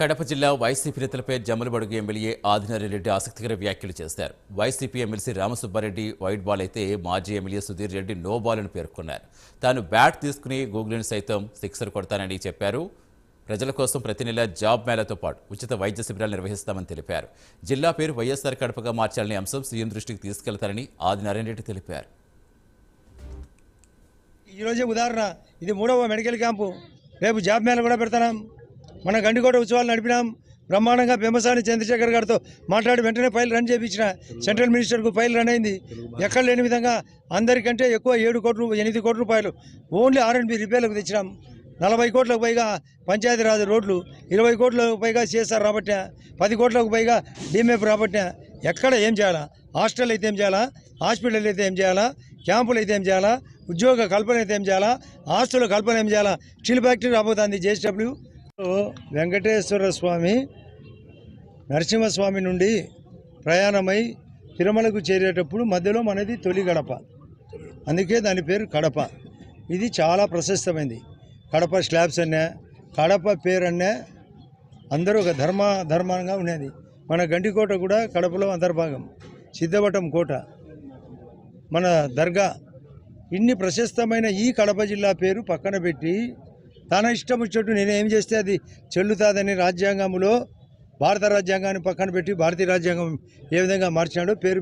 కడప జిల్లా వైసీపీ నేతలపై జమ్మలబడుగు ఎమ్మెల్యే ఆదినారెడ్డి ఆసక్తికర వ్యాఖ్యలు చేశారు. YCP MLC Ramasubbareddy white ball అయితే మాజీ MLA Sudheer Reddy no ball అని పేర్కొన్నారు. తాను బ్యాట్ తీసుకుని గూగుల్ని సైతం సిక్సర్ కొడతానని చెప్పారు. ప్రజల కోసం ప్రతి నెల జాబ్ మేళాతో పాటు ఉచిత వైద్య శిబిరాలు నిర్వహిస్తామని తెలిపారు. జిల్లా పేరు వైఎస్ఆర్ కడపగా మార్చాలనే అంశం సీఎం దృష్టికి తీసుకెళ్తారని ఆదినారాయణ రెడ్డి తెలిపారు. ఈరోజే ఉదాహరణ ఇది మూడవ మెడికల్ క్యాంపు. రేపు జాబ్ మేళ కూడా పెడతాం. మన గండికోట ఉత్సవాలు నడిపినాం. బ్రహ్మాండంగా పెమ్మసాని చంద్రశేఖర్ గారితో మాట్లాడి వెంటనే ఫైల్ రన్ చేయించిన సెంట్రల్ మినిస్టర్కు ఫైల్ రన్ అయింది. ఎక్కడ లేని విధంగా అందరికంటే ఎక్కువ ఏడు కోట్లు ఎనిమిది కోట్ల రూపాయలు ఓన్లీ ఆర్ బి రిపేర్లకు తెచ్చినాం. నలభై కోట్లకు పైగా పంచాయతీరాజ్ రోడ్లు ఇరవై కోట్లకు పైగా సిఎస్ఆర్ రాబట్టా పది కోట్లకు పైగా డిఎంఎఫ్ రాబట్టా ఎక్కడ ఏం చేయాలా? హాస్టల్ అయితే ఏం చేయాలా? హాస్పిటల్ అయితే ఏం చేయాలా? క్యాంపులు అయితే ఏం చేయాలా? ఉద్యోగ కల్పన అయితే ఏం చేయాలా? ఆస్తుల కల్పన ఏం చేయాలా? స్టీల్ ఫ్యాక్టరీ రాబోతుంది జేసీడబ్ల్యూ వెంకటేశ్వర స్వామి నరసింహస్వామి నుండి ప్రయాణమై తిరుమలకు చేరేటప్పుడు మధ్యలో మనది తొలి గడప. అందుకే దాని పేరు కడప. ఇది చాలా ప్రశస్తమైంది. కడప స్లాబ్స్ అన్నా కడప పేరు అన్నా అందరూ ఒక ధర్మ ధర్మంగా ఉండేది. మన గండికోట కూడా కడపలో అంతర్భాగం. సిద్ధవటం కోట. మన దర్గా. ఇన్ని ప్రశస్తమైన ఈ కడప జిల్లా పేరు పక్కన పెట్టి తన ఇష్టం వచ్చినట్టు నేను ఏం చేస్తే అది చెల్లుతాదని రాజ్యాంగంలో భారత రాజ్యాంగాన్ని పక్కన పెట్టి భారతీయ రాజ్యాంగం ఏ విధంగా మార్చినాడో పేరు